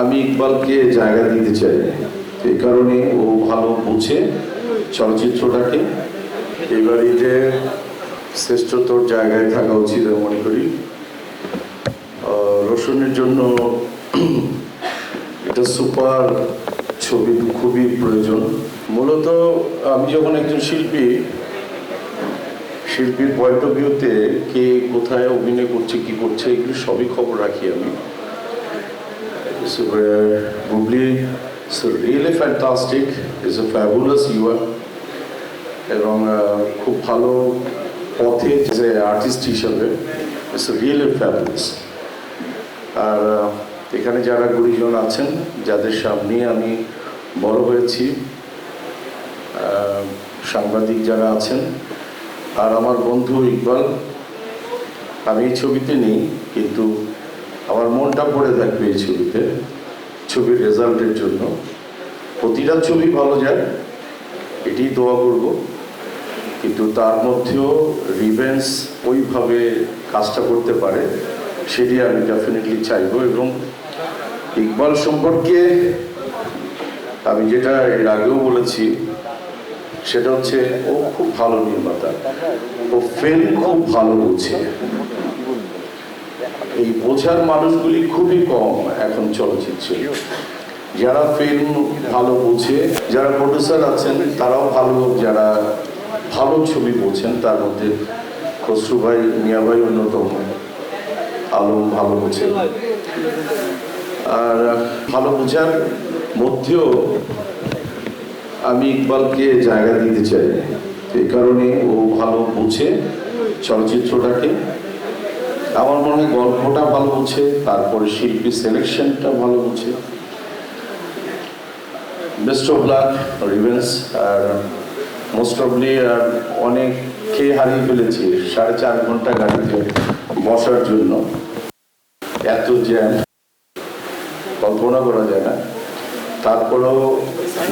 আমি ইকবালকে জায়গা দিতে চাই। এই কারণে ও ভালো বুঝে চলচ্চিত্রটাকে। এবার যে শ্রেষ্ঠতর জায়গায় থাকা উচিত আমি মনে করি। রসুনের জন্য এটা সুপার ছবি খুবই প্রয়োজন। মূলত আমি যখন একজন শিল্পী, শিল্পীর পয়েন্ট অফ ভিউতে কে কোথায় অভিনয় করছে, কি করছে, এগুলো সবই খবর রাখি আমি। So, uh, Bubbly is really fantastic. Is a fabulous ইউয়া এবং uh, খুব ভালো পথে যে আর্টিস্ট হিসাবে ইটস রিয়েলি ফ্যাবুলাস আর uh, এখানে যারা গুরুজন আছেন যাদের সামনে আমি বড় হয়েছি আহ, সাংবাদিক যারা আছেন আর আমার বন্ধু ইকবাল আমি এই ছবিতে নেই কিন্তু আমার মনটা পড়ে থাকবে এই ছবিতে, ছবির রেজাল্টের জন্য। প্রতিটা ছবি ভালো যায় এটি দোয়া করব। কিন্তু তার মধ্যেও রিভেন্স ওইভাবে কাজটা করতে পারে, সেটি আমি ডেফিনেটলি চাইব এবং ইকবাল সম্পর্কে আমি যেটা এর আগেও বলেছি, সেটা হচ্ছে ও খুব ভালো নির্মাতা। ও ফিল্ম খুব ভালো বুঝে। এই বোঝার মানুষগুলি খুবই কম এখন চলচ্চিত্রে। যারা ফিল্ম ভালো বোঝে, যারা প্রডিউসার আছেন, তারাও ভালো, যারা ভালো ছবি বোঝেন, তার মধ্যে খসরু ভাই, মিয়া ভাই অন্যতম। আলম ভালো বোঝেন আর ভালো বোঝার মধ্যেও আমি ইকবালকে জায়গা দিতে চাই। এই কারণে ও ভালো বুঝে চলচ্চিত্রটাকে। আমার মনে হয় গল্পটা ভালো হচ্ছে তারপরে শিল্পী সিলেকশনটা ভালো হচ্ছে বেস্ট অফ লাক রিভেন্স আর মোস্ট অফলি আর অনেককে হারিয়ে ফেলেছি, সাড়ে চার ঘণ্টা গাড়িতে বসার জন্য। এত জ্যাম কল্পনা করা যায় না। তারপরেও